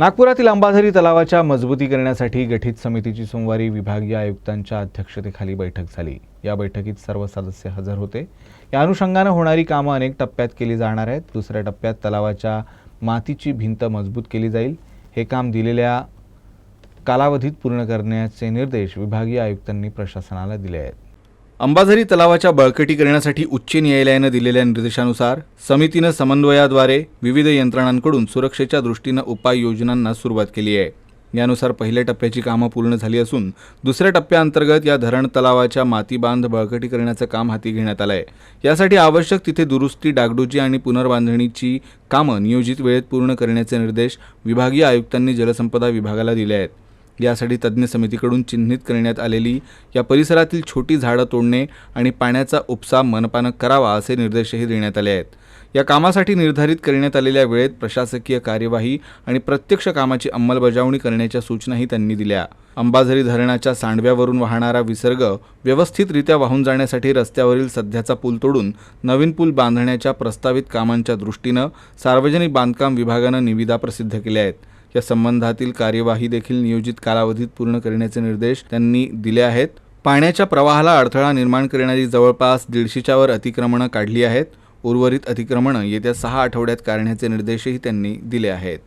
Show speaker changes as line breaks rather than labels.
नागपुरातील अंबाझरी तलावाच्या मजबूतीकरणासाठी गठीत समितीची सोमवारी विभागीय आयुक्तांच्या अध्यक्षतेखाली बैठक झाली. या बैठकीत सर्व सदस्य हजर होते. या अनुषंगानं होणारी कामं अनेक टप्प्यात केली जाणार आहेत. दुसऱ्या टप्प्यात तलावाच्या मातीची भिंत मजबूत केली जाईल. हे काम दिलेल्या कालावधीत पूर्ण करण्याचे निर्देश विभागीय आयुक्तांनी प्रशासनाला दिले आहेत. अंबाझरी तलावाच्या बळकटीकरणासाठी उच्च न्यायालयानं दिलेल्या निर्देशानुसार समितीनं समन्वयाद्वारे विविध यंत्रणांकडून सुरक्षेच्या दृष्टीनं उपाययोजनांना सुरुवात केली आहे. यानुसार पहिल्या टप्प्याची कामं पूर्ण झाली असून दुसऱ्या टप्प्याअंतर्गत या धरण तलावाच्या मातीबांध बळकटीकरणाचं काम हाती घेण्यात आलं आहे यासाठी आवश्यक तिथे दुरुस्ती डागडुजी आणि पुनर्बांधणीची कामं नियोजित वेळेत पूर्ण करण्याचे निर्देश विभागीय आयुक्तांनी जलसंपदा विभागाला दिले आहेत. यासाठी तज्ज्ञ समितीकडून चिन्हित करण्यात आलेली या परिसरातील छोटी झाडं तोडणे आणि पाण्याचा उपसा मनपानं करावा असे निर्देशही देण्यात आले आहेत. या कामासाठी निर्धारित करण्यात आलेल्या वेळेत प्रशासकीय कार्यवाही आणि प्रत्यक्ष कामाची अंमलबजावणी करण्याच्या सूचनाही त्यांनी दिल्या. अंबाझरी धरणाच्या सांडव्यावरून वाहणारा विसर्ग व्यवस्थितरित्या वाहून जाण्यासाठी रस्त्यावरील सध्याचा पूल तोडून नवीन पूल बांधण्याच्या प्रस्तावित कामांच्या दृष्टीनं सार्वजनिक बांधकाम विभागानं निविदा प्रसिद्ध केल्या आहेत. या संबंधातील कार्यवाही देखील नियोजित कालावधीत पूर्ण करण्याचे निर्देश त्यांनी दिले आहेत. पाण्याच्या प्रवाहाला अडथळा निर्माण करणारी जवळपास दीडशेच्या वर अतिक्रमणं काढली आहेत. उर्वरित अतिक्रमणं येत्या सहा आठवड्यात काढण्याचे निर्देशही त्यांनी दिले आहेत.